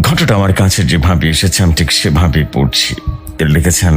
ঘটনা আমার কাছে যেভাবে এসেছে আমি ঠিক সেভাবেই পড়ছি। লিখেছেন,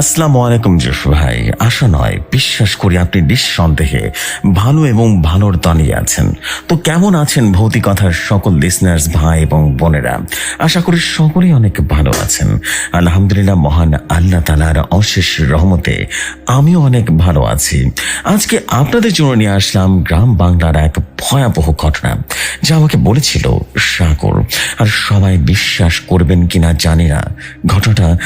আসসালামু আলাইকুম জসু ভাই আশা নয়, বিশ্বাস করি আপনি নিঃসন্দেহে ভালো এবং ভালোর দাঁড়িয়ে আছেন। তো কেমন আছেন ভৌতিকথার সকল লিসনার্স ভাই এবং বোনেরা? আশা করি সকলেই অনেক ভালো আছেন। আলহামদুলিল্লাহ, মহান আল্লাহ তালার অশেষ রহমতে আমিও অনেক ভালো আছি। আজকে আপনাদের জন্য নিয়ে আসলাম গ্রাম বাংলার এক ভয়াবহ ঘটনা, যা আমাকে বলেছিল সাগর। আর সবাই বিশ্বাস করবেন কিনা জানি না। ঘটনাটা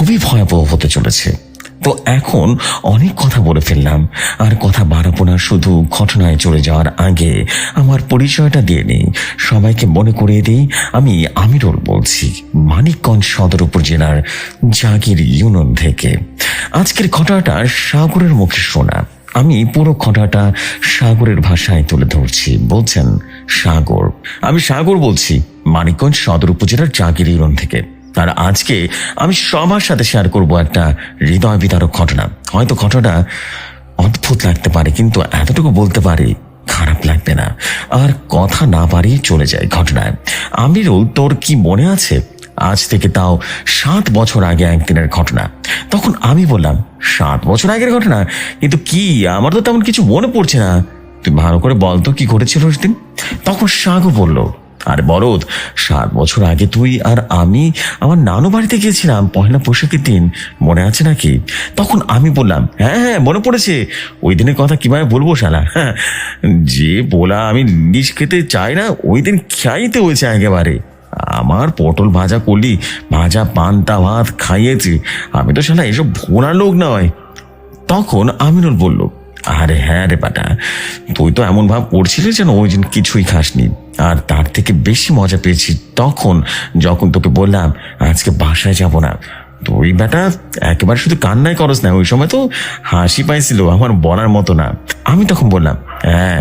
খুবই ভয়াবহ হতে চলেছে। তো এখন অনেক কথা বলে ফেললাম। আর কথা বাড়াবো না, শুধু ঘটনায় চলে যাওয়ার আগে আমার পরিচয়টা দিয়ে নিই। সবাইকে মনে করিয়ে দিই, আমি আমিরুল বলছি, মানিকগঞ্জ সদর উপজেলার জাগির ইউনিয়ন থেকে। আজকের ঘটনাটা সাগরের মুখে শোনা। আমি পুরো ঘটনাটা সাগরের ভাষায় তুলে ধরছি। বলছেন সাগর। আমি সাগর বলছি, মানিকগঞ্জ সদর উপজেলার জাগির ইউনিয়ন থেকে। আর আজকে আমি সবার সাথে শেয়ার করব একটা হৃদয় বিদারক ঘটনা। হয়তো ঘটনা অদ্ভুত লাগতে পারে, কিন্তু এতটুকু বলতে পারি, খারাপ লাগবে না। আর কথা না পারিয়ে চলে যায় ঘটনায়। আমিরুল, তোর কি মনে আছে? আজ থেকে তাও সাত বছর আগে একদিনের ঘটনা। তখন আমি বললাম, সাত বছর আগের ঘটনা? কিন্তু কি, আমার তো তেমন কিছু মনে পড়ছে না। তুই ভালো করে বল তো, কি ঘটেছিল তখন সাগু বলল আর বরদ সাত বছর আগে তুই আর আমি আমার নানু বাড়িতে গিয়েছিলাম পয়লা পোশাকের দিন। মনে আছে নাকি? তখন আমি বললাম হ্যাঁ হ্যাঁ মনে পড়েছে। ওই দিনের কথা কীভাবে বলব শালা? হ্যাঁ, যে বলা আমি নিজ খেতে চাই না ওই দিন খাইতে হয়েছে একেবারে। আমার পটল ভাজা করলি ভাজা পান্তা ভাত খাইয়েছি। আমি তো শালা এসব ভোনার লোক নয়। তখন আমিনুল বলল আরে হ্যাঁ রে বাটা তুই তো এমন ভাব করছিলি যেন ওই দিন কিছুই খাসনি। আর তার থেকে বেশি মজা পেয়েছি তখন যখন তোকে বললাম, আজকে বাসায় যাব না। তুই বেটা একেবারে শুধু কান্নাই করস না, ওই সময় তো হাসি পাইছিল, আমার বলার মতো না। আমি তখন বললাম হ্যাঁ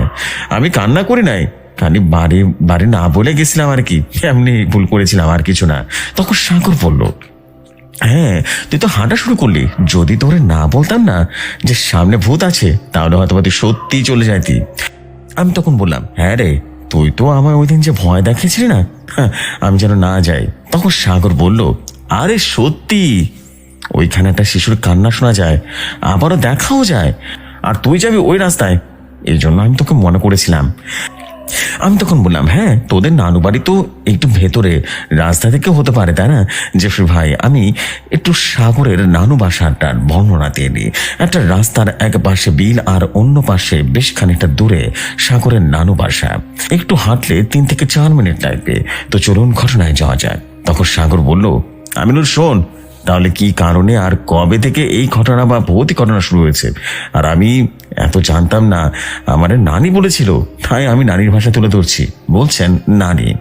আমি কান্না করি নাই, খালি বাড়ি বাড়ি না বলে গেছিলাম আর কি, এমনি ভুল করেছিলাম আর কিছু না। তখন সাগর বলল হ্যাঁ তুই তো হাঁটা শুরু করলি, যদি তোরে না বলতাম না যে সামনে ভূত আছে, তাহলে হয়তো তুই সত্যিই চলে যাইতি। আমি তখন বললাম হ্যাঁ রে তুই তো আমার ওই দিন যে ভয় দেখিয়েছিলি না হ্যাঁ, আমি যেন না যাই। তখন সাগর বলল আরে সত্যি ওইখানে একটা শিশুর কান্না শোনা যায় আবারও দেখাও যায়। আর তুই যাবি ওই রাস্তায়। এই জন্য আমি তোকে মনে করেছিলাম। আমি তখন বললাম হ্যাঁ তোদের নানু বাড়ি তো একটু ভেতরে, রাস্তা থেকে হতে পারে, তাই না? জেফরি ভাই, আমি একটু সাগরের নানু বাসাটার বর্ণনা দিয়ে দিই। একটা রাস্তার এক পাশে বিল আর অন্য পাশে বেশ খানিকটা দূরে সাগরের নানু বাসা। একটু হাঁটলে তিন থেকে চার মিনিট লাগবে। তো চলুন ঘটনায় যাওয়া যায় তখন সাগর বলল আমিনুর শোন, তাহলে কি কারণে আর কবে থেকে এই ঘটনা বা ভৌতিক ঘটনা শুরু হয়েছে? আর আমি এত জানতাম না আমার নানি বলেছিল। তাই আমি নানির ভাষা তুলে ধরছি। বলছেন নারী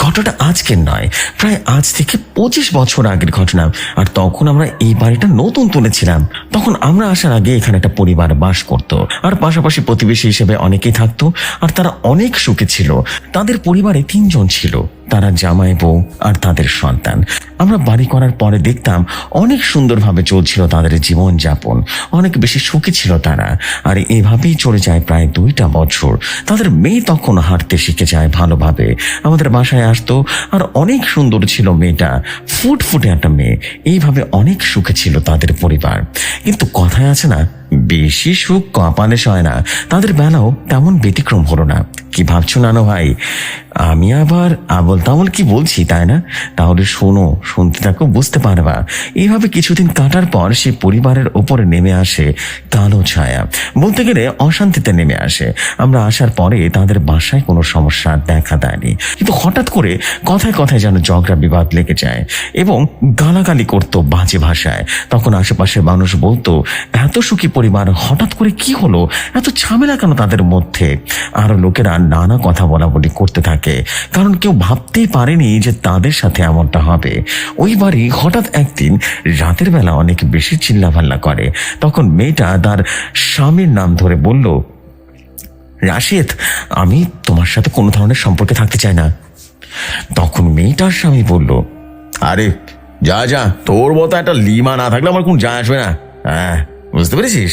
ঘটনাটা আজকের নয়, প্রায় আজ থেকে পঁচিশ বছর আগের ঘটনা। আর তখন আমরা এই বাড়িটা নতুন তুলেছিলাম। তখন আমরা আসার আগে এখানে একটা পরিবার বাস করত। আর পাশাপাশি প্রতিবেশী হিসেবে অনেকেই থাকতো। আর তারা অনেক সুখী ছিল। তাদের পরিবারে তিনজন ছিল। তারা জামাই বউ আর তাদের সন্তান। আমরা বাড়ি করার পরে দেখতাম, অনেক সুন্দরভাবে চলছিল তাদের জীবন যাপন অনেক বেশি সুখী ছিল তারা। আর এভাবেই চলে যায় প্রায় দুইটা বছর। তাদের মেয়ে তখন হাঁটতে শিখে যায় ভালোভাবে। আমাদের বাসায় আসতো আর অনেক সুন্দর ছিল মেয়েটা। ফুটফুটে একটা মেয়ে। এইভাবে অনেক সুখে ছিল তাদের পরিবার। কিন্তু কথায় আছে না বেশি সুখ কপালে সয় না। তাদের বেলাও তেমন ব্যতিক্রম হলো না। কি ভাবছ নানো ভাই? আমি আবার আবল তাবল কি বলছি, তাই না? তাহলে শোনো, শুনতে থাকো, বুঝতে পারবা। এইভাবে কিছুদিন কাটার পর সে পরিবারের ওপরে নেমে আসে কালো ছায়া। বলতে গেলে অশান্তিতে নেমে আসে। আমরা আসার পরে তাদের বাসায় কোনো সমস্যা দেখা দেয়নি। কিন্তু হঠাৎ করে কথায় কথায় যেন ঝগড়া বিবাদ লেগে যায় এবং গালাগালি করতো বাজে ভাষায়। তখন আশেপাশের মানুষ বলতো, এত সুখী পরিবার, হঠাৎ করে কি হলো? এত ঝামেলা কেন তাদের মধ্যে? আরও লোকেরা নানা কথা বলা বলি করতে থাকে, কারণ কেউ ভাবতেই পারেনি যে তাদের সাথে এমনটা হবে। ওই বাড়ি হঠাৎ একদিন রাতের বেলা অনেক বেশি চিল্লাভাল্লা করে। তখন মেয়েটা তার স্বামীর নাম ধরে বলল, রাশিদ, আমি তোমার সাথে কোনো ধরনের সম্পর্কে থাকতে চাই না। তখন মেয়েটার স্বামী বলল, আরে, যা যা, তোর মতো একটা লিমা না থাকলে আমার কোন যা আসবে না। হ্যাঁ বুঝতে পেরেছিস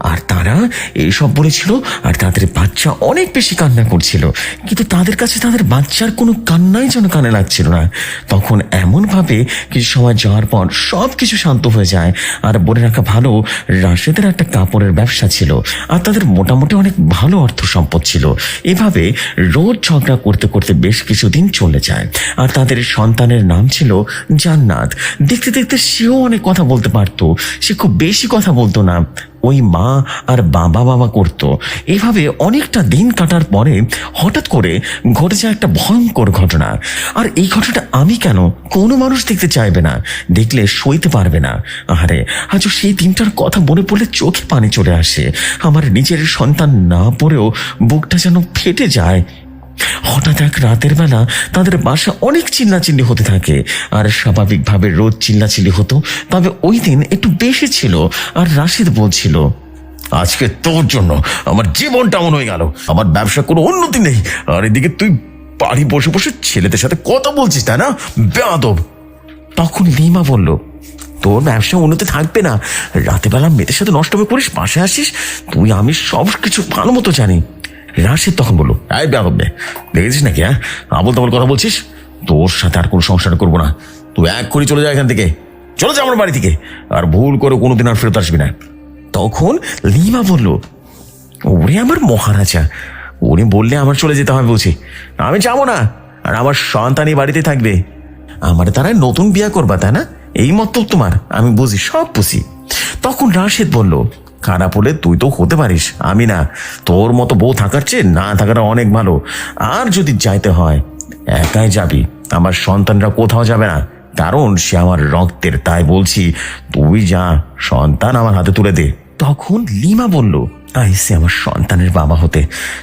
আর তারা এইসব বলেছিল, আর তাদের বাচ্চা অনেক বেশি কান্না করছিল। কিন্তু তাদের কাছে তাদের বাচ্চার কোনো কান্নাই যেন কানে লাগছিল না। তখন এমনভাবে কিছু সময় যাওয়ার পর সব কিছু শান্ত হয়ে যায়। আর বলে রাখা ভালো, রাশেদের একটা কাপড়ের ব্যবসা ছিল, আর তাদের মোটামুটি অনেক ভালো অর্থ সম্পদ ছিল। এভাবে রোজ ঝগড়া করতে করতে বেশ কিছুদিন চলে যায়। আর তাদের সন্তানের নাম ছিল জান্নাত। দেখতে দেখতে সেও অনেক কথা বলতে পারতো। সে খুব বেশি কথা বলতো না। ওই মা আর বাবা বাবা করত। এভাবে অনেকটা দিন কাটার পরে হঠাৎ করে ঘটে যায় একটা ভয়ঙ্কর ঘটনা। আর এই ঘটনাটা আমি কেন কোনো মানুষ দেখতে চাইবে না, দেখলে সইতে পারবে না। আরে আজ সেই দিনটার কথা মনে পড়লে চোখে পানি চলে আসে। আমার নিজের সন্তান না পড়েও বুকটা যেন ফেটে যায়। হঠাৎ এক রাতের বেলা তাদের বাসা অনেক চিল্লাচিল্লি হতে থাকে। আর স্বাভাবিকভাবে রোজ চিল্লাচিল্লি হতো, তবে ওই দিন একটু বেশি ছিল, আর রাশিদ বলছিল, আজকে তোর জন্য আমার জীবনটা এমন হয়ে গেল, আমার ব্যবসা কোনো উন্নতি নেই, আর এদিকে তুই বাড়ি বসে বসে ছেলেদের সাথে কথা বলছিস, তাই না? বেয়াদব। তখন লিমা বলল, তোর ব্যবসা উন্নতি থাকবে না রাতে বেলা মেয়েদের সাথে নষ্ট হয়ে করিস পাশে আসিস, তুই আমি সব কিছু ভালো মতো জানি। রাশিদ তখন বলল, এই বেয়াদব বে দেখেছিস নাকি হ্যাঁ? আবল তাবল কথা বলছিস? তোর সাথে আর কোনো সংসার করব না। তুই এক করে চলে যা এখান থেকে। চলে যা আমার বাড়ি থেকে। আর ভুল করে কোনোদিন আর ফেরত আসবি না। তখন লিমা বলল, ওরে আমার মহারাজা, উনি বললে আমার চলে যেতে হবে বুঝি আমি যাব না। আর আমার সন্তানই বাড়িতে থাকবে। আমার তারা নতুন বিয়া করবা, তাই না? এই মত তোমার। আমি বুঝি, সব বুঝি। তখন রাশেদ বলল খারাপ হলে তুই তো হতে পারিস, আমি না। তোর মতো বউ থাকার চেয়ে না থাকাটা অনেক ভালো। আর যদি যাইতে হয়, একাই যাবি। আমার সন্তানরা কোথাও যাবে না। কারণ সে আমার রক্তের, তাই বলছি, তুই যা, সন্তান আমার হাতে তুলে দে। তখন লিমা বলল আইসে আমার সন্তানের বাবা হতে।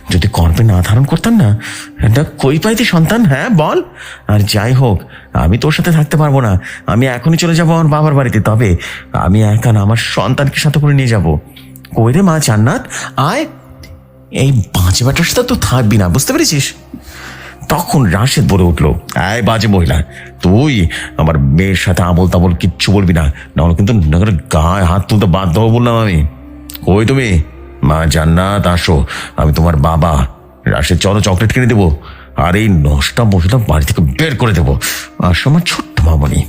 যদি গর্বে না ধারণ করতাম না, এটা কই পাইতি সন্তান? হ্যাঁ বল। আর যাই হোক, আমি তোর সাথে থাকতে পারব না। আমি এখনই চলে যাব আমার বাবার বাড়িতে। তবে আমি একা আমার সন্তানকে সাথে করে নিয়ে যাব। কই রে মা জান্নাত? আয়। এই পাঁচ বেটার সাথে তো থাকবি না, বুঝতে পেরেছিস? তখন রাশেদ বলে উঠল, আয় বাজে মহিলা, তুই আমার মেয়ের সাথে আবল তাবল কিচ্ছু বলবি না। নাহলে কিন্তু গায়ে হাত তুলতে বাধ্য হব বললাম আমি। কই তুমি? মা জান্নাত, আসো। আমি তোমার বাবা। রাশেদ চলো চকলেট কিনে দেবো। আর এই নষ্টা মহিলা বাড়ি থেকে বের করে দেবো। আর আমার ছোট্ট মামনি।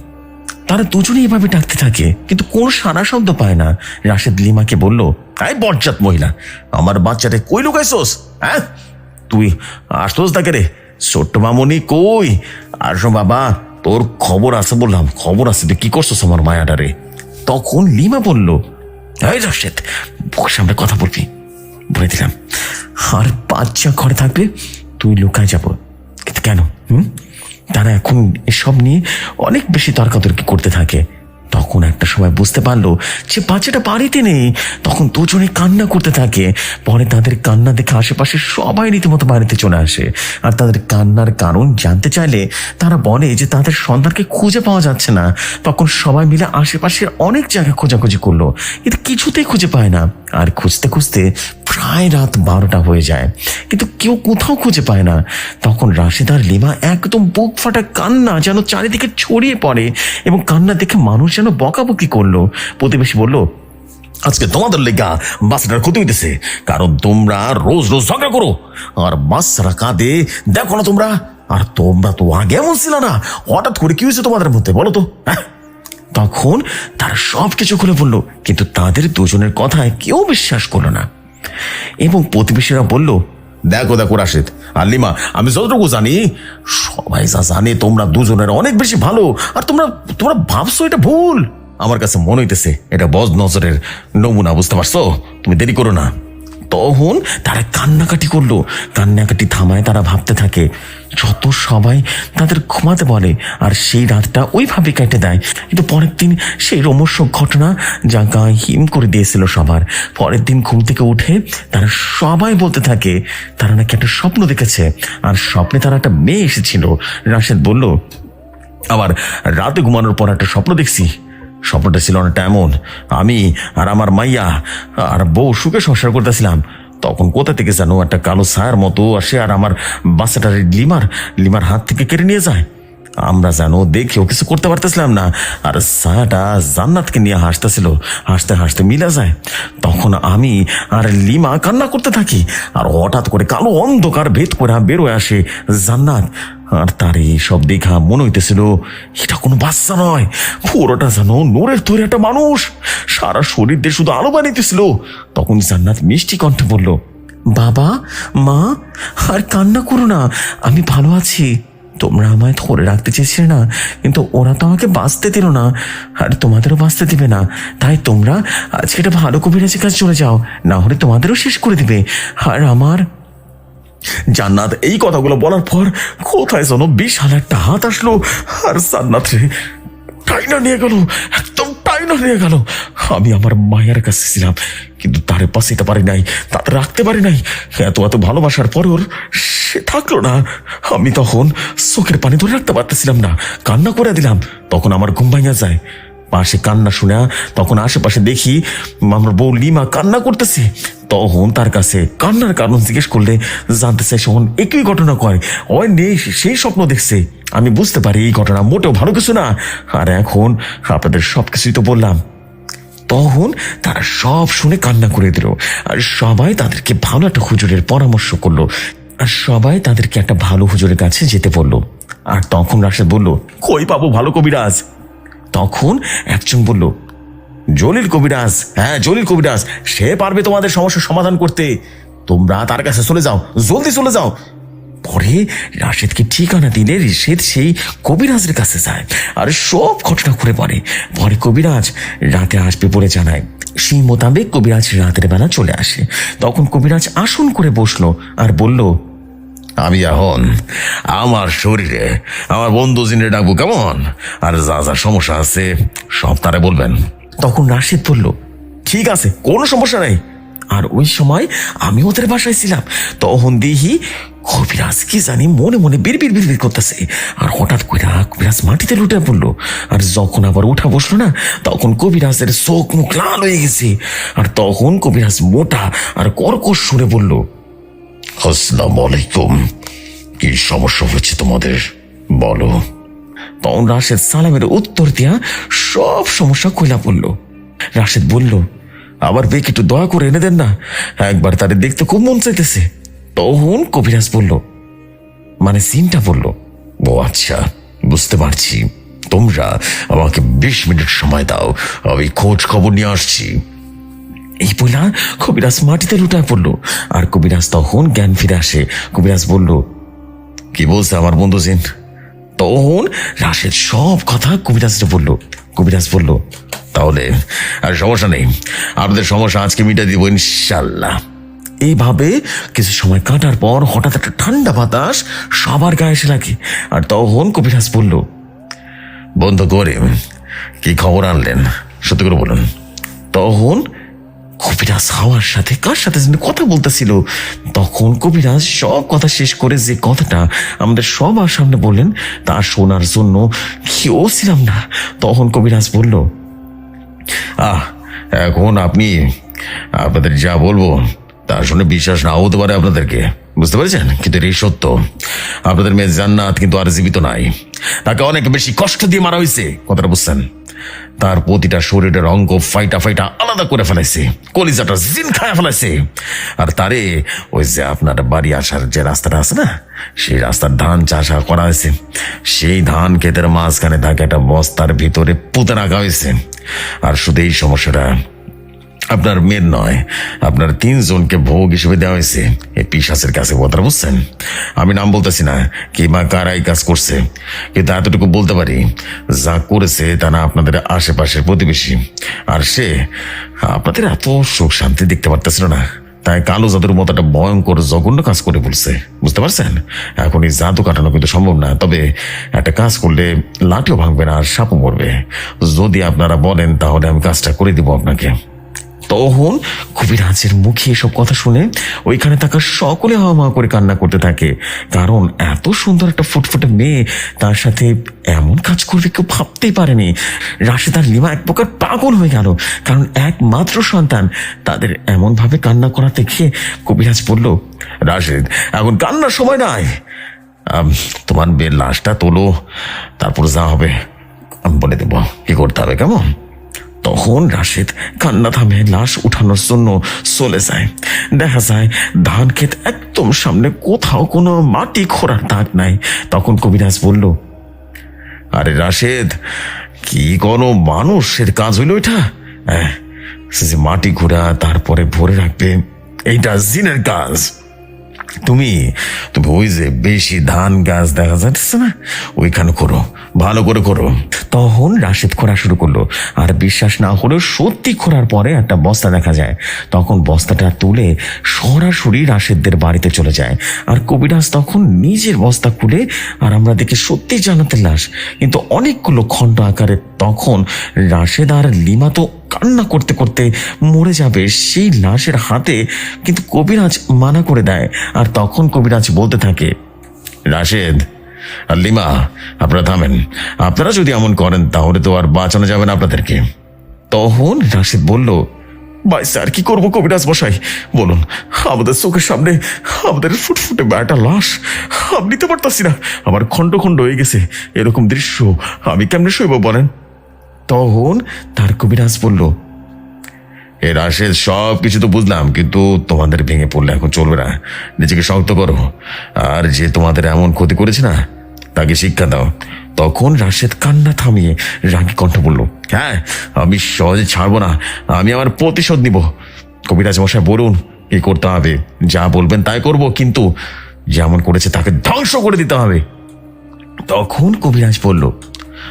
তারা দুজনেই এভাবে ডাকতে থাকে, কিন্তু কোনো সারা শব্দ পায় না। রাশেদ লিমাকে বলল, এই বজ্জাত মহিলা, আমার বাচ্চাটা কই লুকাইছোস? হ্যাঁ? তুই আসতোস তাকে রে? ছোট্ট মামনি কই? আসো বাবা, তোর খবর আছে বললাম। খবর আছে তুই কি করছ আমার মায়াটা রে তখন লিমা বলল এই রাশেদ বুক সামনে কথা বলবি। বলে দিলাম। আর বাচ্চা ঘরে থাকবে, তুই লুকায় যাব। কিন্তু কেন? হুম? তারা এখন এসব নিয়ে অনেক বেশি তর্কাতর্কি করতে থাকে। তখন একটা সময় বুঝতে পারল যে বাচ্চাটা বাড়িতে নেই। তখন দুজনে কান্না করতে থাকে। পরে তাদের কান্না দেখে আশেপাশে সবাই রীতিমতো বাড়িতে চলে আসে। আর তাদের কান্নার কারণ জানতে চাইলে তারা বলে যে তাদের সন্তানকে খুঁজে পাওয়া যাচ্ছে না। তখন সবাই মিলে আশেপাশের অনেক জায়গা খোঁজাখুঁজি করল। কিন্তু কিছুতেই খুঁজে পায় না। আর খুঁজতে খুঁজতে প্রায় রাত বারোটা হয়ে যায়। কিন্তু কেউ কোথাও খুঁজে পায় না। তখন রাশেদ আর লিমা একদম বুক ফাটা কান্না যেন চারিদিকে ছড়িয়ে পড়ে এবং কান্না দেখে মানুষ যেন বকাবকি করল। প্রতিবেশী বলল, আজকে তোমাদের লেগা বাচ্চাটার ক্ষতি হইতেছে। কারণ তোমরা রোজ রোজ ঝগড়া করো। আর বাচ্চারা কাঁদে, দেখো না তোমরা। আর তোমরা তো আগে এমন ছিল না। হঠাৎ করে কি হয়েছে তোমাদের মধ্যে, বলো তো হ্যাঁ? তখন তারা সব কিছু খুলে বলল, কিন্তু তাদের দুজনের কথায় কেউ বিশ্বাস করল না। এবং প্রতিবেশীরা বলল, দেখো দেখো, রাশেদ আর লিমা, আমি যতটুকু জানি, সবাই যা জানে, তোমরা দুজনের অনেক বেশি ভালো, আর তোমরা তোমরা ভাবছ এটা ভুল। আমার কাছে মনে হইতেছে, এটা বজ নজরের নমুনা, বুঝতে পারছ? তুমি দেরি করো না। তখন তারা কান্নাকাটি করল। কান্নাকাটি থামায় তারা ভাবতে থাকে, যত সবাই তাদের ঘুমাতে বলে, আর সেই রাতটা ওইভাবে কেটে দেয়। কিন্তু পরের দিন সেই রোমর্ষক ঘটনা যা গায়ে হিম করে দিয়েছিল সবার। পরের দিন ঘুম থেকে উঠে তারা সবাই বলতে থাকে, তারা নাকি একটা স্বপ্ন দেখেছে। আর স্বপ্নে তারা একটা মেয়ে এসেছিল। রাশেদ বলল, আবার রাতে ঘুমানোর পর একটা স্বপ্ন দেখছি। স্বপ্নটা ছিল অনেকটা এমন। আমি আর আমার মাইয়া আর বউ সুখে সংসার করতেছিলাম। তখন কোথা থেকে জানো একটা কালো ছায়ার মতো আসে আর আমার বাচ্চাটার লিমার লিমার হাত থেকে কেড়ে নিয়ে যায়। আমরা যেন দেখেও কিছু করতে পারতেছিলাম না। আর সায়াটা জান্নাতকে নিয়ে হাসতেছিল। হাসতে হাসতে মিলা যায়। তখন আমি আর লিমা কান্না করতে থাকি। আর হঠাৎ করে কালো অন্ধকার ভেদ করে বেরোয় আসে জান্নাত। আর তার এই সব দেখা মনে হইতেছিল, এটা কোনো বাচ্চা নয়। পুরোটা যেন নোরের তৈরি একটা মানুষ। সারা শরীর দিয়ে শুধু আলো বানিয়েছিল তখন জান্নাত মিষ্টি কণ্ঠে বলল, বাবা, মা, আর কান্না করো না। আমি ভালো আছি। তোমরা আমায় ধরে রাখতে চেয়েছিলে না, কিন্তু ওরা তো আমাকে বাঁচতে দিল না, আর তোমাদেরও বাঁচতে দিবে না। তাই তোমরা আজকে একটা ভালো কবিরাজের কাছে চলে যাও, না হলে তোমাদেরও শেষ করে দিবে। আর আমার জান্নাত, এই কথাগুলো বলার পর কোথায় যেন বিশাল একটা হাত আসলো, আর সান্নাত রে, টাইনা নিয়ে গেল, একদম টাইনা নিয়ে গেল। আমি আমার মায়ের কাছে ছিলাম, কিন্তু তারে পাশে যেতে পারি নাই, তাতে রাখতে পারি নাই। এত এত ভালোবাসার পর ওর সে থাকল না। আমি তখন চোখের পানি ধরে রাখতে পারতেছিলাম না। কান্না করে দিলাম, তখন আমার ঘুম ভাঙা যায়। পাশে কান্না শুনে তখন আশেপাশে দেখি আমার বউ লিমা কান্না করতেছে। তখন তার কাছে কান্নার কারণ জিজ্ঞেস করলে জানতে চাই সহন একই ঘটনা কয়। ওই নেই সেই স্বপ্ন দেখছে। আমি বুঝতে পারি এই ঘটনা মোটেও ভালো কিছু না। আর এখন আপনাদের সব কিছুই তো বললাম। তখন তারা সব শুনে কান্না করে দিল। আর সবাই তাদেরকে ভালো একটা হুজুরের পরামর্শ করল। আর সবাই তাদেরকে একটা ভালো হুজুরের কাছে যেতে বলল। আর তখন রাশেদ বলল, কই পাবো ভালো কবিরাজ? তখন একজন বলল, জলিল কবিরাজ হ্যাঁ জলিল কবিরাজ, সে পারবে তোমাদের সমস্যার সমাধান করতে। তোমরা তার কাছে চলে যাও, জলদি চলে যাও। পরে রাশেদকে ঠিকানা দিলে রাশেদ সেই কবিরাজের কাছে যায় আর সব ঘটনা করে পড়ে। পরে কবিরাজ রাতে আসবে বলে জানায়। সেই মোতাবেক কবিরাজ রাতের বেলা চলে আসে। তখন কবিরাজ আসন করে বসল আর বলল আমি এখন আমার শরীরে, আমার বন্ধু জিনে ডাকবো, কেমন? আর যা যা, সমস্যা আছে, সব তারা বলবেন। তখন রাশিদ বলল, ঠিক আছে, কোনো সমস্যা নাই। আর ওই সময় আমি ওদের বাসায় ছিলাম। তখন দেখি কবিরাজ কি জানি মনে মনে বিড় বিড় বিড় করতেছে। আর হঠাৎ করে কবিরাজ মাটিতে লুটে পড়ল। আর যখন আবার উঠা বসল না, তখন কবিরাজের চোখ মুখ লাল হয়ে গেছে। আর তখন কবিরাজ মোটা আর কর্কশ সুরে বলল আসসালামু আলাইকুম কি সমস্যা হচ্ছে তোমাদের? বলো। তখন রাশেদ সালামের উত্তর দিয়া সব সমস্যা কইলা পড়ল। রাশেদ বলল আবার বেক একটু দয়া করে এনে দেন না। একবার তারে দেখতে খুব মন চাইতেছে। তখন কবিরাজ বলল মানে সিনটা বলল, ও আচ্ছা বুঝতে পারছি। তোমরা আমাকে বিশ মিনিট সময় দাও, আমি খোঁজ খবর নিয়ে আসছি। এই বইলা কবিরাজ মাটিতে লুটায় পড়ল। আর কবিরাজ তখন জ্ঞান ফিরে আসে। কবিরাজ বলল, কি বলছে আমার বন্ধু জিন? তখন রাশেদ সব কথা কবিরাজটা বলল। কবিরাজ বলল, তাহলে আর সমস্যা নেই। আপনাদের সমস্যা আজকে মিটা দিব ইনশাল্লাহ এইভাবে কিছু সময় কাটার পর হঠাৎ একটা ঠান্ডা বাতাস সবার গায়ে এসে লাগে। আর তখন কবিরাজ বলল, বন্ধ করে কি খবর আনলেন? সত্যি করে বলুন। তখন কবিরাজ হাওয়ার সাথে কার সাথে? যেন কথা বলতেছিল। তখন কবিরাজ সব কথা শেষ করে যে কথাটা আমাদের সবার সামনে বললেন, তা শোনার জন্য কেউ ছিলাম না। তখন কবিরাজ বলল, আহ, এখন আপনি, আপনাদের যা বলব, তার শুনে বিশ্বাস নাও হতে পারে আপনাদেরকে। বুঝতে পেরেছেন? কিন্তু এই সত্য। আপনাদের মেয়ে জান্নাত কিন্তু আর জীবিত নাই। তাকে অনেক বেশি কষ্ট দিয়ে মারা হয়েছে। কথাটা বুঝছেন? তার প্রতিটা শরীরের অঙ্গ ফাইটা ফাইটা আলাদা করে ফেলাইছে, কলিজাটা জিন খায় ফেলাইছে। আর তারে ওই যে আপনার বাড়ি আসার যে রাস্তাটা আছে না, সেই রাস্তার ধান চাষ করা হয়েছে। সেই ধান ক্ষেতের মাঝখানে থাকে একটা বস্তার ভিতরে পুঁতে রাখা হয়েছে। আর শুধু এই সমস্যাটা আপনার মেয়ের নয়, আপনার তিনজনকে ভোগ হিসেবে দেওয়া হয়েছে। এই পিসাসের কাছে কথা বুঝছেন? আমি নাম বলতেছি না, কি বা কারা এই কাজ করছে। কিন্তু এতটুকু বলতে পারি, যা করেছে তা না আপনাদের আশেপাশের প্রতিবেশী। আর সে আপনাদের এত সুখ শান্তি দেখতে পারতেছিল না, তাই কালো জাদুর মতো একটা ভয়ঙ্কর জঘন্য কাজ করে বলছে বুঝতে পারছেন? এখন এই জাদু কাটানো কিন্তু সম্ভব না, তবে একটা কাজ করলে লাঠিও ভাঙবে না আর সাপও মরবে। যদি আপনারা বলেন তাহলে আমি কাজটা করে দিব আপনাকে। তখন কবিরাজের মুখে এসব কথা শুনে ওইখানে থাকা সকলে হাওয়া মা করে কান্না করতে থাকে। কারণ এত সুন্দর একটা ফুটফুটে মেয়ে তার সাথে এমন কাজ করবে কেউ ভাবতেই পারেনি। রাশিদ আর লিমা এক প্রকার পাগল হয়ে গেল। কারণ একমাত্র সন্তান তাদের এমন ভাবে কান্না করা দেখে কবিরাজ বলল, রাশেদ, এখন কান্নার সময় নাই। তোমার লাশটা তোলো, তারপর যা হবে আমি বলে দেবো। কি করতে হবে, কেমন? তখন রাশেদ কান্না থামে লাশ উঠানোর জন্য চলে যায়। দেখা যায় ধান ক্ষেত একদম সামনে কোথাও কোনো মাটি খোঁড়ার দাগ নাই। তখন কবিরাজ বলল আরে রাশেদ কি কোনো মানুষের কাজ হইল এটা? হ্যাঁ, মাটি ঘোরা তারপরে ভরে রাখবে এইটা জিনের কাজ। তুমি তুমি ওই যে বেশি ধান গাছ দেখা যাচ্ছে না, ওইখানে করো, ভালো করে করো। তখন রাশেদ খোঁড়া শুরু করল, আর বিশ্বাস না হলেও সত্যি খোঁড়ার পরে একটা বস্তা দেখা যায়। তখন বস্তাটা তুলে সরাসরি রাশেদদের বাড়িতে চলে যায়। আর কবিরাজ তখন নিজের বস্তা খুলে, আর আমরা দেখি সত্যি জানাতে লাশ। কিন্তু অনেকগুলো খণ্ড আকারে তখন রাশেদ আর লিমা তো কান্না করতে করতে মরে যাবে সেই লাশের হাতে কিন্তু কবিরাজ মানা করে দেয়। আর তখন কবিরাজ বলতে থাকে, রাশেদ, আর লিমা, আপনারা থামেন। আপনারা যদি এমন করেন, তাহলে তো আর বাঁচানো যাবে না আপনাদেরকে। তখন রাশেদ বলল, ভাই, স্যার, কি করব কবিরাজ বসাই বলুন, আমাদের চোখের সামনে, আমাদের ফুটফুটে একটা লাশ। আমি নিতে পারতাছি না। আমার খণ্ড খণ্ড হয়ে গেছে। এরকম দৃশ্য আমি কেমনে শৈব বলেন? তখন তার কবিরাজ বলল, এ রাশেদ সব কিছু তো বুঝলাম, কিন্তু তোমাদের ভেঙে পড়লে এখন চলবে না। নিজেকে শক্ত করো। আর যে তোমাদের এমন ক্ষতি করেছে না, তাকে শিক্ষা দাও। তখন রাশেদ কান্না থামিয়ে রাগি কণ্ঠ বলল হ্যাঁ আমি সহজে ছাড়বো না। আমি আমার প্রতিশোধ নিব। কবিরাজ মশাই, বলুন, কি করতে হবে? যা বলবেন তাই করব, কিন্তু যেমন করেছে তাকে ধ্বংস করে দিতে হবে। তখন কবিরাজ বলল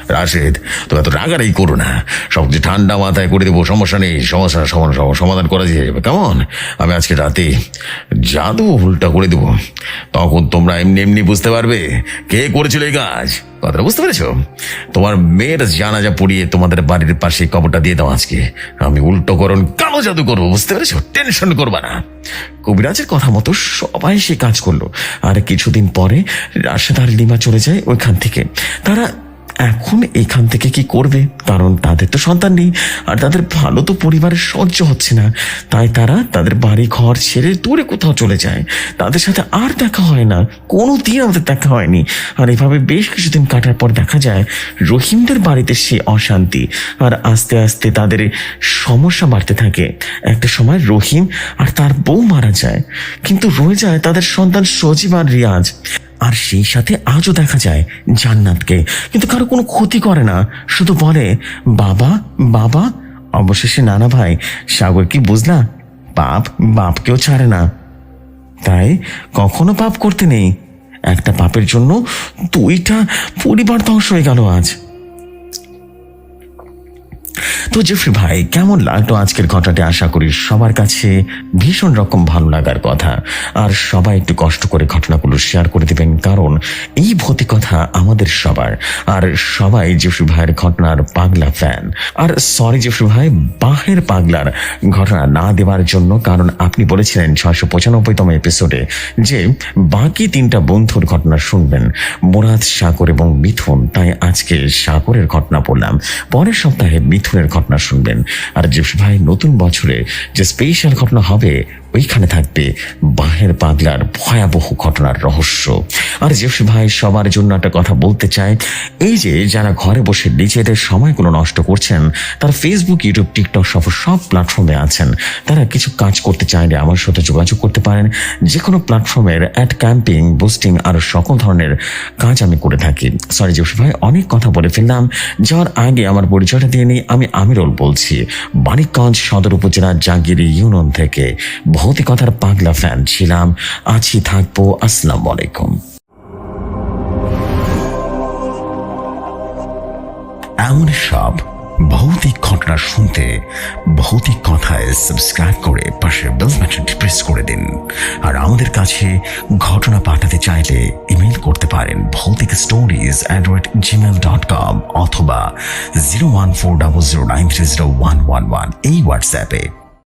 রাশেদ তুমি এত রাগারাই করো না। সব কিছু ঠান্ডা মাথায় করে দেবো, সমস্যা নেই। সমস্যা সমাধান করা যাবে। কেমন? আমি আজকে রাতে জাদু উল্টা করে দেবো। তখন তোমরা এমনি এমনি বুঝতে পারবে কে করেছিল এই কাজ। কথাটা বুঝতে পেরেছ? তোমার মেয়ের জানাজা পড়িয়ে তোমাদের বাড়ির পাশে কবরটা দিয়ে দাও আজকে। আমি উল্টো করণ কালো জাদু করব, বুঝতে পেরেছ? টেনশন করবা না। কবিরাজের কথা মতো সবাই সে কাজ করল। আর কিছুদিন পরে রাশেদ আর লিমা চলে যায় ওইখান থেকে। তারা এখন এখান থেকে কি করবে? কারণ তাদের তো সন্তান নেই, আর তাদের ভালো তো পরিবারের সহ্য হচ্ছে না। তাই তারা তাদের বাড়ি ঘর ছেড়ে দূরে কোথাও চলে যায়। তাদের সাথে আর দেখা হয় না কোনো দিন আমাদের দেখা হয়নি। আর এভাবে বেশ কিছুদিন কাটার পর দেখা যায়, রহিমদের বাড়িতে সে অশান্তি, আর আস্তে আস্তে তাদের সমস্যা বাড়তে থাকে। একটা সময় রহিম আর তার বউ মারা যায়, কিন্তু রয়ে যায় তাদের সন্তান সজীব আর রিয়াজ। আর সেই সাথে আজও দেখা যায় জান্নাতকে। কিন্তু কারও কোনো ক্ষতি করে না। শুধু বলে, বাবা বাবা। অবশেষে নানা ভাই, সাগর কি বুঝলা? পাপ বাপকেও ছাড়ে না। তাই কখনো পাপ করতে নেই। একটা পাপের জন্য দুইটা পরিবার ধ্বংস হয়ে গেল আজ। তো জেফরি ভাই, কেমন লাগল আজকের ঘটনাটি আশা করি সবার কাছে ভীষণ রকম ভালো লাগার কথা। আর সবাই একটু কষ্ট করে ঘটনাগুলো শেয়ার করে দিবেন, কারণ এই ভৌতিক কথা আমাদের সবার। আর সবাই জেফরি ভাইয়ের ঘটনার পাগলা ফ্যান আর সরি জেফরি ভাই, বাহের পাগলার ঘটনা না দেওয়ার জন্য, কারণ আপনি বলেছিলেন ছয়শো পঁচানব্বইতম এপিসোডে যে বাকি তিনটা বন্ধুর ঘটনা শুনবেন, মোরাদ সাগর এবং মিথুন। তাই আজকে সাগরের ঘটনা বললাম। পরের সপ্তাহে মিথুনের ঘটনা শুনবেন। আর জিপস ভাই নতুন বছরে যে স্পেশাল ঘটনা হবে ওইখানে থাকবে বাহের পাগলার ভয়াবহ ঘটনার রহস্য। আর জিপস ভাই সবার জন্য একটা কথা বলতে চায়, এই যে যারা ঘরে বসে নিজেদের সময়গুলো নষ্ট করছেন, তারা ফেসবুক ইউটিউব টিকটক সহ সব প্ল্যাটফর্মে আছেন। তারা কিছু কাজ করতে চাইলে আমার সাথে যোগাযোগ করতে পারেন। যে কোনো প্ল্যাটফর্মের অ্যাড ক্যাম্পিং বুস্টিং আর সকল ধরনের কাজ আমি করে থাকি। সরি জিপস ভাই, অনেক কথা বলে ফেললাম। যাওয়ার আগে আমার পরিচয়টা দিয়ে নিই। আমি আমিরুল বলছি। মানিকগঞ্জ সদর উপজেলার জাগিরি ইউনিয়ন থেকে। ভৌতিকতার পাগলা ফ্যান ছিলাম। আছি থাকব, আসসালামু আলাইকুম। এমন সব ভৌতিক ঘটনা শুনতে, ভৌতিক কথায় সাবস্ক্রাইব করে পাশের বেল বাটনটি প্রেস করে দিন। আর আমাদের কাছে ঘটনা পাঠাতে চাইলে ইমেল করতে পারেন Bhoutik stories at Gmail dot com অথবা zero one four double zero nine three zero one one one এই হোয়াটসঅ্যাপে